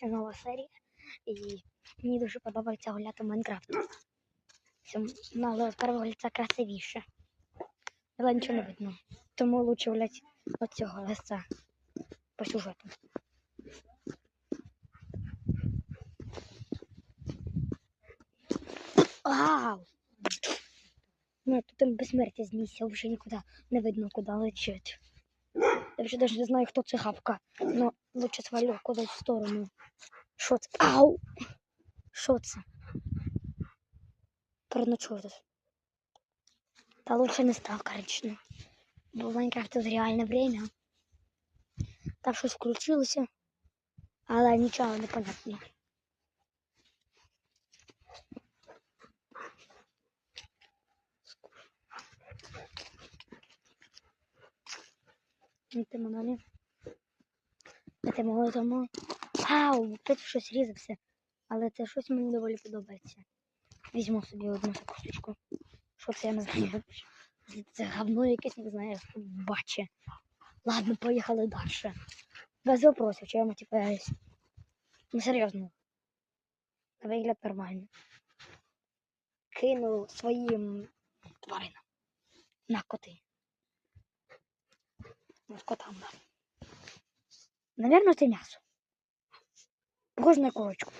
Це нова серія. І мені дуже подобається гуляти в Майнкрафт. Ну, але першого лиця красивіше. Але нічого не видно. Тому лучше гуляти от цього лиця по сюжету. Вау! Ну, тут безсмертя знісся, вже нікуди не видно, куди летить. Я вже навіть не знаю, хто це гавка. Ну, лучше свалю кудись в сторону. Що це? Ау! Що це? Переночую тут. Та лучше не став, корично. Бо в Майнкрафті время. Там щось включилося, але нічого не понятно. Йдемо далі. Йдемо тому. Ау, тут щось різався. Але це щось мені доволі подобається. Візьму собі одну таку штучку. Що це я не знаю. Це говно якесь не знаю, баче. Ладно, поїхали далі. Без вопросів, чи я мотиваюсь. Ну серйозно. Вигляд нормально. Кину своїм тваринам. На коти. Ну, котам, да. Наверное, это м'ясо. Похоже курочку.